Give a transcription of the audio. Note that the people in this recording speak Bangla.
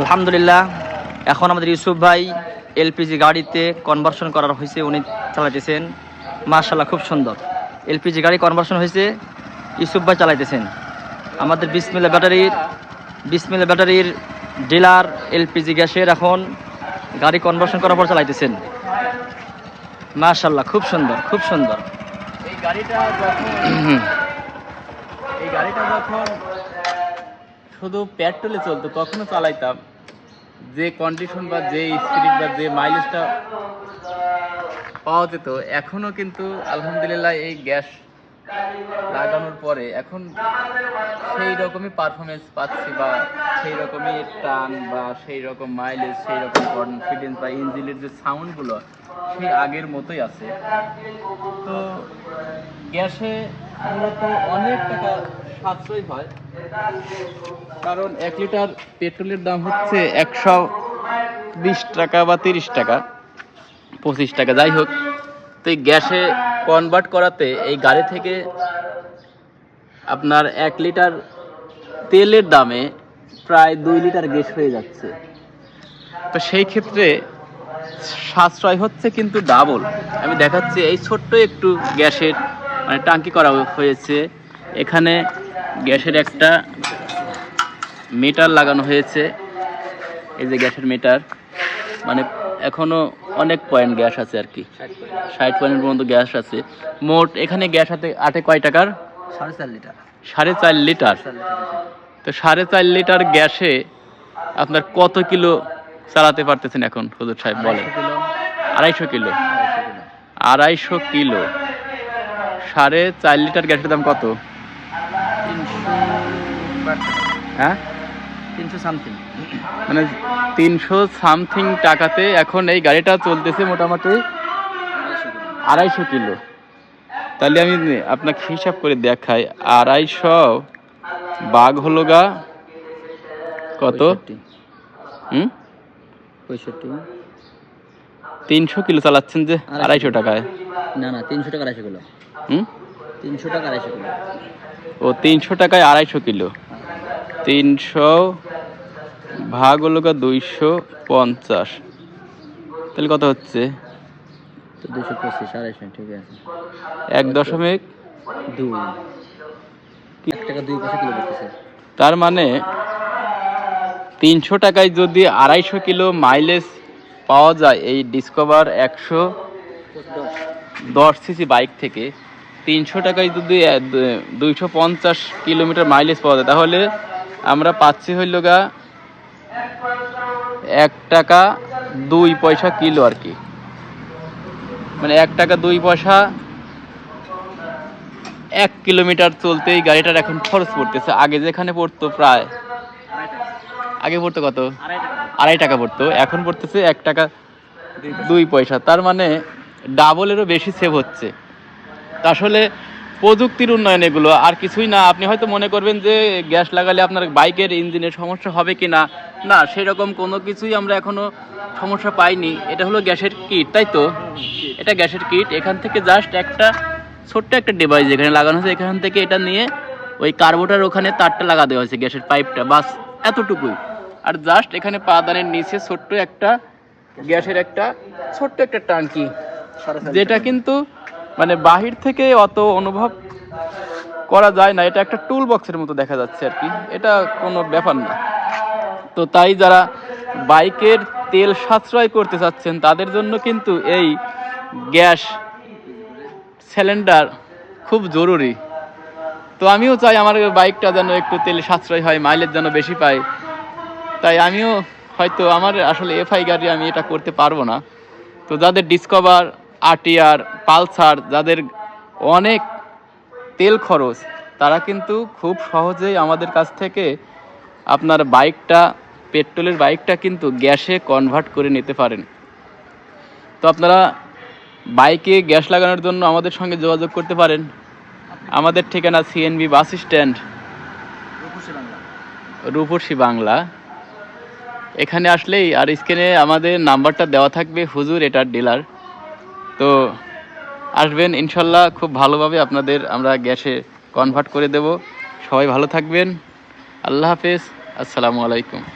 আলহামদুলিল্লাহ এখন আমাদের ইউসুফ ভাই এলপিজি গাড়িতে কনভার্সন করার হয়েছে উনি চালাইতেছেন। মার্শাল্লাহ খুব সুন্দর। এলপিজি গাড়ি কনভার্সন হয়েছে ইউসুফ ভাই চালাইতেছেন। আমাদের বিসমিল্লা ব্যাটারির বিসমিল্লা ব্যাটারির ডিলার এলপিজি গ্যাসের এখন গাড়ি কনভার্সন করার পর চালাইতেছেন। মার্শাল্লাহ খুব সুন্দর খুব সুন্দর। এই গাড়িটা যখন এই গাড়িটা যখন শুধু পেট্রোলে চলতো তখনও চালাইতাম। যে কন্ডিশন বা যে স্পিড বা যে মাইলেজটা পাওয়া যেত এখনও কিন্তু আলহামদুলিল্লাহ এই গ্যাস লাগানোর পরে এখন সেই রকমই পারফরমেন্স পাচ্ছি বা সেই রকমই টান বা সেই রকম মাইলেজ সেই রকম কনফিডেন্স বা ইঞ্জিনের যে সাউন্ডগুলো সেই আগের মতোই আছে। তো গ্যাসে মূলত অনেক টাকা সাশ্রয় হয়। কারণ এক লিটার পেট্রোলের দাম হচ্ছে একশো বিশ টাকা বা তিরিশ টাকা, পঁচিশ টাকা, যাই হোক। তো এই গ্যাসে কনভার্ট করাতে এই গাড়ি থেকে আপনার এক লিটার তেলের দামে প্রায় দুই লিটার গ্যাস হয়ে যাচ্ছে। তো সেই ক্ষেত্রে সাশ্রয় হচ্ছে কিন্তু ডাবল আমি দেখাচ্ছি, এই ছোট্ট একটু গ্যাসের মানে টাঙ্কি করা হয়েছে। এখানে গ্যাসের একটা মিটার লাগানো হয়েছে। এই যে গ্যাসের মিটার মানে এখনও অনেক পয়েন্ট গ্যাস আছে আর কি। ষাট পয়েন্ট পর্যন্ত গ্যাস আছে। মোট এখানে গ্যাস হাতে আটে কয় টাকার? সাড়ে চার লিটার। সাড়ে চার লিটার। তো সাড়ে চার লিটার গ্যাসে আপনার কত কিলো চালাতে পারতেছেন এখন হুজুর সাহেব বলেন? আড়াইশো কিলো। আড়াইশো কিলো। সাড়ে চার লিটার গ্যাসের দাম কত? হ্যাঁ? তিনশো সামথিং মানে তিনশো সামথিং টাকাতে এখন এই গাড়িটা চলতেছে মোটামুটি আড়াইশো কিলো। তাহলে আমি আপনাকে হিসাব করে দেখাই আড়াইশো বাঘ হলো গা কত? হুম? পঁয়ষট্টি। তিনশো কিলো চালাচ্ছেন যে আড়াইশো টাকায়। না না তিনশো টাকা আড়াইশো কিলো। হুম? তিনশো টাকা আড়াইশো কিলো। ও তিনশো টাকায় আড়াইশো কিলো। তিনশো ভাগ হলো গা দুইশো পঞ্চাশ। তাহলে কত হচ্ছে? দুশো পঁচিশ আড়াইশো ঠিক আছে। এক দশমিক দুই। এক টাকা দুই পয়সা কিলো পড়তেছে তার মানে তিনশো টাকায় যদি আড়াইশো কিলো মাইলেজ পাওয়া যায় এই ডিসকভার একশো দশ সিসি বাইক থেকে তিনশো টাকায় যদি দুইশো পঞ্চাশ কিলোমিটার মাইলেজ পাওয়া যায়, তাহলে আমরা পাচ্ছি হইল গা এক টাকা দুই পয়সা কিলো আর কি। মানে এক টাকা দুই পয়সা এক কিলোমিটার চলতেই গাড়িটার এখন খরচ পড়তেছে। আগে যেখানে পড়তো প্রায়, আগে পড়তো কত? আড়াই টাকা পড়তো, এখন পড়তেছে এক টাকা দুই পয়সা। তার মানে ডাবলেরও বেশি সেভ হচ্ছে। তা আসলে প্রযুক্তির উন্নয়ন এগুলো আর কিছুই না। আপনি হয়তো মনে করবেন যে গ্যাস লাগালে আপনার বাইকের ইঞ্জিনের সমস্যা হবে কি না না সেরকম কোনো কিছুই আমরা এখনও সমস্যা পাইনি। এটা হলো গ্যাসের কিট তাই তো? এটা গ্যাসের কিট। এখান থেকে জাস্ট একটা ছোট্ট একটা ডিভাইস এখানে লাগানো হয়েছে এখান থেকে এটা নিয়ে ওই কার্বোটার ওখানে তারটা লাগা দেওয়া হয়েছে গ্যাসের পাইপটা বাস এতটুকুই। আর জাস্ট এখানে পাদানের নিচে ছোট্ট একটা গ্যাসের একটা ছোট্ট একটা টাঙ্কি যেটা কিন্তু মানে বাহির থেকে অত অনুভব করা যায় না। এটা একটা টুল বক্সের মতো দেখা যাচ্ছে আর কি। এটা কোনো ব্যাপার না। তো তাই যারা বাইকের তেল সাশ্রয় করতে চাচ্ছেন, তাদের জন্য কিন্তু এই গ্যাস সিলিন্ডার খুব জরুরি। তো আমিও চাই আমার বাইকটা যেন একটু তেল সাশ্রয় হয়, মাইলেজ যেন বেশি পায়। তাই আমিও হয়তো আমার আসলে এফআই গাড়ি আমি এটা করতে পারব না। তো যাদের ডিসকভার আরটিআর পালসার যাদের অনেক তেল খরচ, তারা কিন্তু খুব সহজেই আমাদের কাছ থেকে আপনার বাইকটা, পেট্রোলের বাইকটা কিন্তু গ্যাসে কনভার্ট করে নিতে পারেন। তো আপনারা বাইকে গ্যাস লাগানোর জন্য আমাদের সঙ্গে যোগাযোগ করতে পারেন। আমাদের ঠিকানা CNB bus stand, Rupashi Bangla. এখানে আসলেই আর স্ক্রিনে আমাদের নাম্বারটা দেওয়া থাকবে হুজুর এটার ডিলার। তো আসবেন, ইনশাল্লাহ খুব ভালোভাবে আপনাদের আমরা গ্যাসে কনভার্ট করে দেব। সবাই ভালো থাকবেন। আল্লাহ হাফেজ। আসসালামু আলাইকুম।